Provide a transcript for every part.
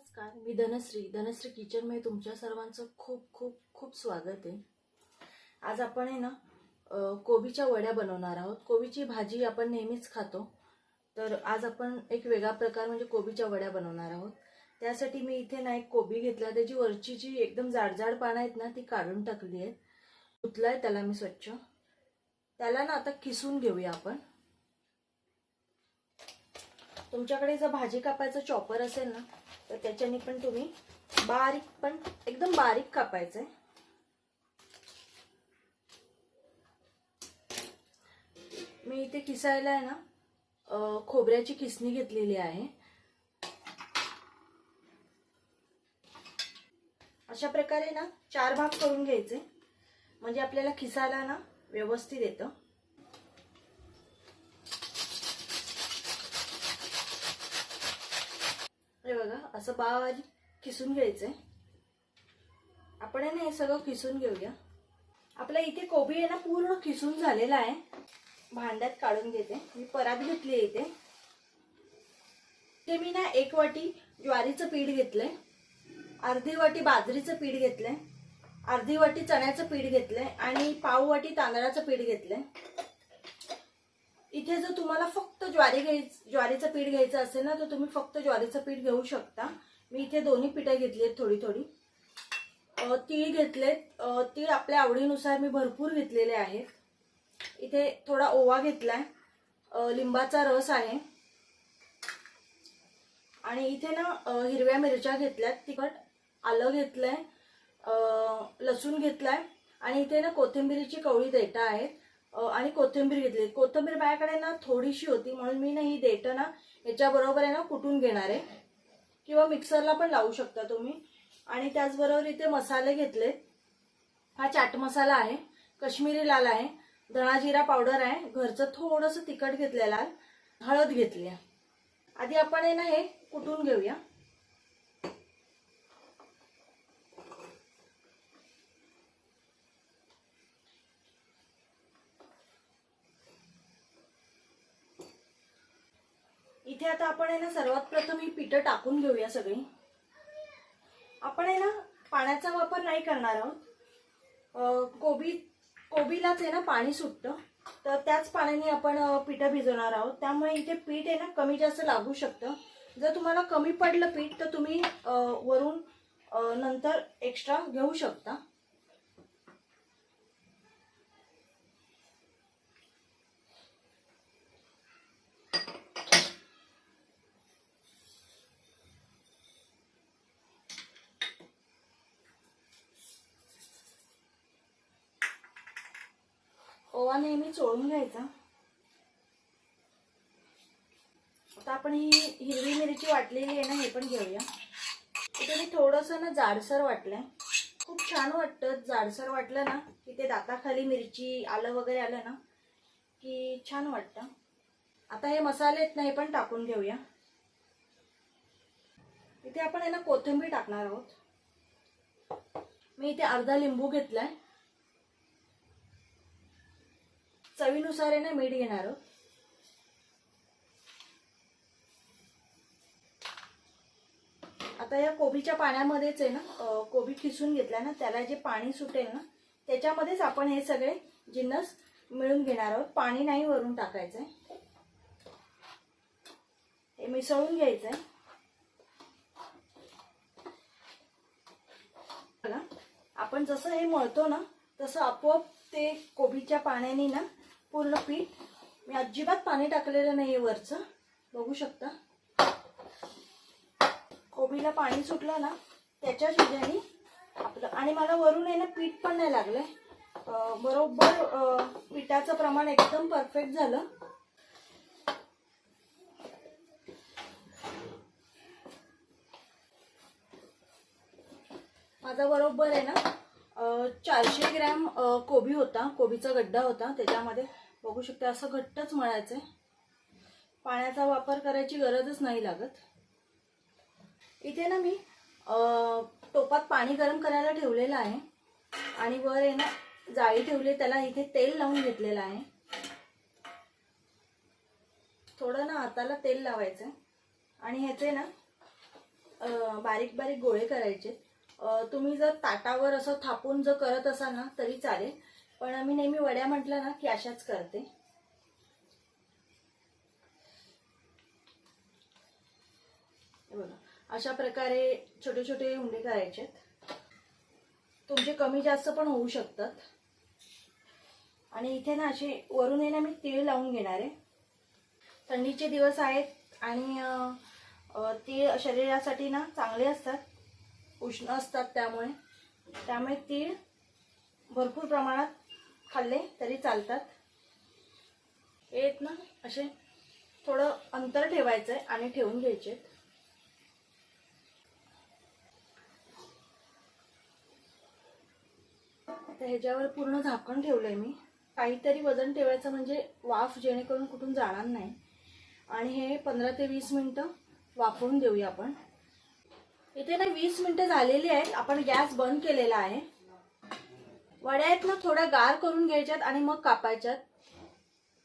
नमस्कार मी धनश्री. धनश्री किचनमध्ये तुमच्या सर्वांचं खूप खूप खूप स्वागत आहे. आज आपण आहे ना कोबीच्या वड्या बनवणार आहोत. कोबीची भाजी आपण नेहमीच खातो. तर आज आपण एक वेगळा प्रकार म्हणजे कोबीच्या वड्या बनवणार आहोत. त्यासाठी मी इथे ना एक कोबी घेतला त्याची वरची जी एकदम जाडजाड पानं आहेत ना ती काढून टाकली आहेत. आहे त्याला मी स्वच्छ. त्याला ना आता किसून घेऊया आपण. तुमच्याकडे जर भाजी कापायचं चॉपर असेल ना तर त्याच्याने पण तुम्ही बारीक पण एकदम बारीक कापायचंय. मी इथे किसायला आहे ना खोबऱ्याची किसणी घेतलेली आहे. अशा प्रकारे ना चार भाग करून घ्यायचे. म्हणजे आपल्याला खिसायला ना व्यवस्थित येतं. असं बाव असं किसून घ्यायचं घ्यायचंय. आपण आहे ना हे सगळं किसून घेऊया. आपल्या इथे कोबी आहे ना पूर्ण किसून झालेला आहे. भांड्यात काढून घेते. मी परात घेतली आहे इथे. ते मी ना एक वाटी ज्वारीचं पीठ घेतलंय. अर्धी वाटी बाजरीचं पीठ घेतलंय. अर्धी वाटी चण्याचं पीठ घेतलंय आणि पाव वाटी तांदळाचं पीठ घेतलंय. इथे जर तुम्हाला फक्त ज्वारी घ्याय ज्वारीचं पीठ घ्यायचं असेल ना तर तुम्ही फक्त ज्वारीचं पीठ घेऊ शकता. मी इथे दोन्ही पिठं घेतली आहेत थोडी थोडी. तीळ घेतलेत. तीळ आपल्या आवडीनुसार मी भरपूर घेतलेले आहेत. इथे थोडा ओवा घेतलाय. लिंबाचा रस आहे. आणि इथे ना हिरव्या मिरच्या घेतल्यात. तिखट आलं घेतलंय. लसूण घेतलाय. आणि इथे ना कोथिंबिरीची कवळी देटा आहेत. आणि कोथिंबीर घेतली. कोथिंबीर माझ्याकडे ना थोडीशी होती म्हणून मी ना ही देठं ना याच्याबरोबर आहे ना कुटून घेणार आहे. किंवा मिक्सरला पण लावू शकता तुम्ही. आणि त्याचबरोबर इथे मसाले घेतले. हा चाट मसाला आहे कश्मीरी लाल आहे धणाजिरा पावडर आहे घरचं थोडंसं तिखट घेतलेलं लाल हळद घेतली आधी आपण आहे ना हे कुटून घेऊया? इथे आता आपण आहे ना सर्वात प्रथम ही पिठं टाकून घेऊया सगळी. आपण आहे ना पाण्याचा वापर नाही करणार आहोत. कोबी कोबीलाच आहे ना पाणी सुटतं. तर त्याच पाण्याने आपण पिठं भिजवणार आहोत. त्यामुळे इथे पीठ आहे ना कमी जास्त लागू शकतं. जर तुम्हाला कमी पडलं पीठ तर तुम्ही वरून नंतर एक्स्ट्रा घेऊ शकता. ओवा नेहमी चोळून घ्यायचा. आता आपण ही हिरवी मिरची वाटलेली आहे ना हे पण घेऊया. इथे मी थोडंसं ना जाडसर वाटलंय. खूप छान वाटतं जाडसर वाटलं ना की ते दाताखाली मिरची आलं वगैरे आलं ना की छान वाटतं. आता हे मसाले आहेत ना हे पण टाकून घेऊया. इथे आपण आहे ना कोथिंबीर टाकणार आहोत. मी इथे अर्धा लिंबू घेतलाय. चवीनुसार आहे ना मीठ घेणार आहोत. आता या कोबीच्या पाण्यामध्येच आहे ना कोबी खिसून घेतला ना त्याला जे पाणी सुटेल ना त्याच्यामध्येच आपण हे सगळे जिन्नस मिळून घेणार आहोत. पाणी नाही वरून टाकायचंय. हे मिसळून घ्यायचंय. आहे आपण जसं हे मळतो ना तसं आपोआप ते कोबीच्या पाण्याने ना पूर्ण पीठ. मी अजिबात पाणी टाकलेलं नाही वरचं. बघू शकता. कोबीला पाणी सुटलं ना त्याच्या शिजाने आपलं आणि मला वरून आहे ना पीठ पण नाही लागलंय. बरोबर पिठाचं प्रमाण एकदम परफेक्ट झालं. माझा बरोबर आहे ना चारशे ग्रॅम कोबी होता कोबीचा गड्डा होता त्याच्यामध्ये बघू शकते असं घट्टच मळायचंय. पाण्याचा वापर करायची गरजच नाही लागत. इथे ना मी टोपात पाणी गरम करायला ठेवलेलं आहे. आणि वर आहे ना जाळी ठेवली त्याला इथे तेल लावून घेतलेलं आहे. थोडं ना हाताला तेल लावायचं आणि ह्याचे ना बारीक बारीक गोळे करायचे. तुम्ही जर ताटावर असं थापून जर करत असाल ना तरी चालेल. पण आम्ही नेहमी वड्या म्हटलं ना की अशाच करते. बघा अशा प्रकारे छोटे छोटे हुंडे करायचे तुमचे कमी जास्त पण होऊ शकतात. आणि इथे ना असे वरून आहे ना मी तीळ लावून घेणार आहे. थंडीचे दिवस आहेत आणि तीळ शरीरासाठी ना चांगले असतात. उष्ण असतात त्यामुळे. त्यामुळे तीळ भरपूर प्रमाणात खाल्ले तरी चालतात. हे आहेत ना असे थोडं अंतर ठेवायचं आहे आणि ठेवून घ्यायचे तर ह्याच्यावर पूर्ण झाकण ठेवलंय मी. काहीतरी वजन ठेवायचं म्हणजे वाफ जेणेकरून कुठून जाणार नाही. आणि हे पंधरा ते वीस मिनटं वाफवून देऊया आपण. इथे ना वीस मिनटं झालेली आहेत. आपण गॅस बंद केलेला आहे. वड्या आहेत ना थोड्या गार करून घ्यायच्यात आणि मग कापायच्यात.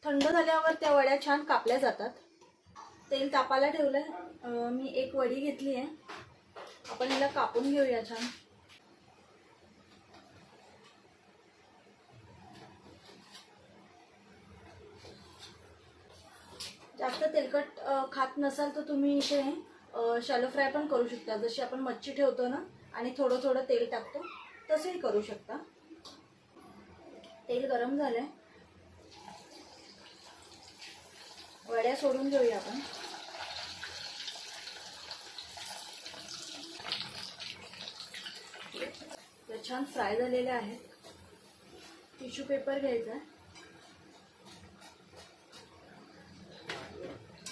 थंड झाल्यावर त्या वड्या छान कापल्या जातात. तेल तापायला ठेवलंय. मी एक वडी घेतली आहे. आपण हिला कापून घेऊया छान. जास्त तेलकट खात नसाल तर तुम्ही इथे शॅलो फ्राय पण करू शकता. जशी आपण मच्छी ठेवतो ना आणि थोडं थोडं तेल टाकतो तसंही करू शकता. तेल गरम झालंय. वड्या सोडून घेऊया आपण. तर छान फ्राय झालेले आहेत. टिश्यू पेपर घ्यायचा आहे.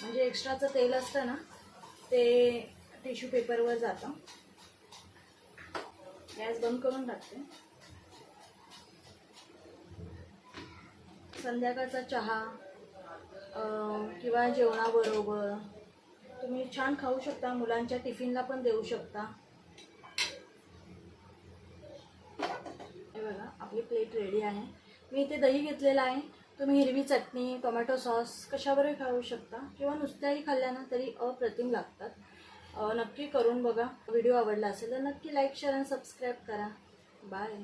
म्हणजे एक्स्ट्राचं तेल असतं ना ते टिश्यू पेपरवर जातं. गॅस बंद करून टाकते. संध्याकाळचा चहा किंवा जेवणाबरोबर. तुम्ही छान खाऊ शकता मुलांच्या टिफिनला पण देऊ शकता. हे बघा आपली प्लेट रेडी आहे. मी इथे दही घेतलेलं आहे. तुम्ही हिरवी चटणी टोमॅटो सॉस कशावरही खाऊ शकता? किंवा नुसत्याही खाल्ल्यानं तरी अप्रतिम लागतात. नक्की करून बघा. व्हिडिओ आवडला असेल तर नक्की लाईक शेअर आणि सबस्क्राईब करा. बाय